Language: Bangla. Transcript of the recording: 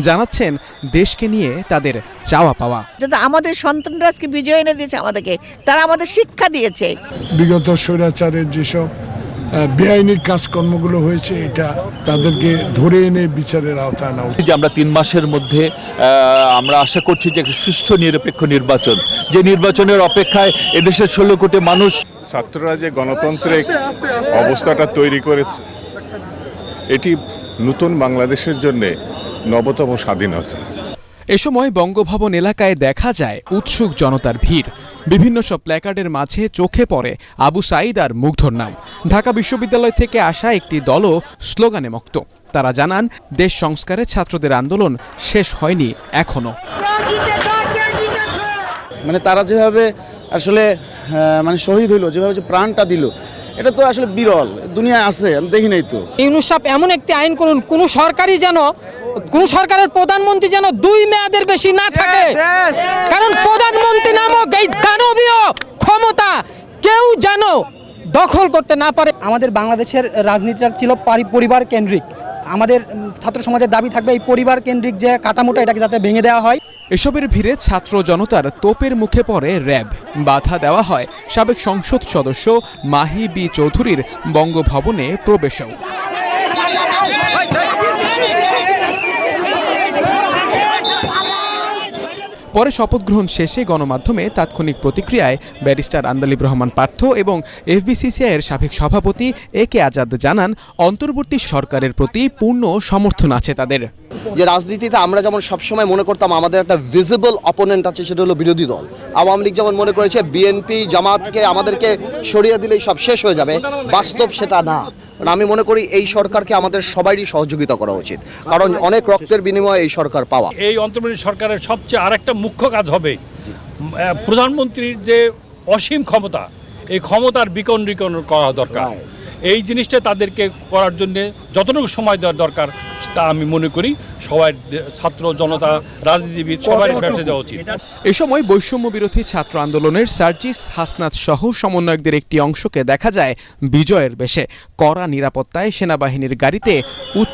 জানাচ্ছেন দেশকে নিয়ে তাদের চাওয়া পাওয়া। কিন্তু আমাদের সন্তানরা আজকে বিজয় এনে দিয়েছে আমাদেরকে। তারা আমাদের শিক্ষা দিয়েছে। বিগত স্বৈরাচারের যেসব বেআইনি কাজকর্মগুলো হয়েছে এটা তাদেরকে ধরে এনে বিচারের আওতায় উচিত। যে আমরা তিন মাসের মধ্যে আহ, আমরা আশা করছি যে একটা সুষ্ঠু নিরপেক্ষ নির্বাচন। যে নির্বাচনের অপেক্ষায় এদেশের ষোলো কোটি মানুষ ছাত্ররা যে গণতন্ত্রের অবস্থাটা তৈরি করেছে এটি নতুন বাংলাদেশের জন্য নবতম স্বাধীনতা। এ সময় বঙ্গভবন এলাকায় দেখা যায় উৎসুক জনতার ভিড়। বিভিন্ন সব প্ল্যাকার্ডের মাঝে চোখে পড়ে আবু সাইদ আর মুগ্ধর নাম। ঢাকা বিশ্ববিদ্যালয় থেকে আসা একটি দলও স্লোগানে মক্ত তারা জানান দেশ সংস্কারে ছাত্রদের আন্দোলন শেষ হয়নি এখনও। মানে তারা যেভাবে আসলে মানে শহীদ হইল যেভাবে যে প্রাণটা দিল এটা তো আসলে বিরল। দুনিয়ায় আছে আমি দেখি নাই তো। ইউনুস সাহেব এমন একটি আইন করুন কোনো সরকারই যেন কোন সরকারের প্রধানমন্ত্রী যেন দুই মেয়াদের বেশি না থাকে। কারণ প্রধানমন্ত্রী নামক এই দানবীয় ক্ষমতা কেউ যেন দখল করতে না পারে। আমাদের বাংলাদেশের রাজনীতিটা ছিল পারি- পরিবার কেন্দ্রিক। আমাদের ছাত্র সমাজের দাবি থাকবে এই পরিবার কেন্দ্রিক যে কাঠামোটা এটাকে যাতে ভেঙে দেওয়া হয়। এসবের ভিড়ে ছাত্র জনতার তোপের মুখে পড়ে র্যাব। বাধা দেওয়া হয় সাবেক সংসদ সদস্য মাহি বি চৌধুরীর বঙ্গভবনে প্রবেশও। পরে শপথ গ্রহণ শেষে গণমাধ্যমে তাৎক্ষণিক প্রতিক্রিয়ায় ব্যারিস্টার আন্দালিব রহমান পার্থ এবং এফবিসিসিআইয়ের সাবেক সভাপতি এ কে আজাদ জানান, অন্তর্বর্তী সরকারের প্রতি পূর্ণ সমর্থন আছে তাদের। যে রাজনীতিতে আমরা যেমন সবসময় মনে করতাম আমাদের একটা ভিজিবল অপোনেন্ট আছে, সেটা হলো বিরোধী দল। আওয়ামী লীগ যেমন মনে করেছে, বিএনপি জামাতকে আমাদেরকে সরিয়ে দিলেই সব শেষ হয়ে যাবে, বাস্তব সেটা না। আমি মনে করি এই সরকারকে আমাদের সবারই সহযোগিতা করা উচিত। কারণ অনেক রক্তের বিনিময়ে এই সরকার পাওয়া। এই অন্তর্বর্তী সরকারের সবচেয়ে আরেকটা মুখ্য কাজ হবে প্রধানমন্ত্রীর যে অসীম ক্ষমতা এই ক্ষমতার বিকন করা দরকার। এই জিনিসটা তাদেরকে করার জন্য যতটুকু সময় দেওয়ার দরকার তা আমি মনে করি সবাই ছাত্র জনতা রাজনীতিবিদ সবাই ব্যবসা দেওয়া উচিত। এ সময় বৈষম্য বিরোধী ছাত্র আন্দোলনের সার্জিস হাসনাত সহ সমন্বয়কদের একটি অংশকে দেখা যায় বিজয়ের বেশে। কড়া নিরাপত্তায় সেনাবাহিনীর গাড়িতে উচ্চ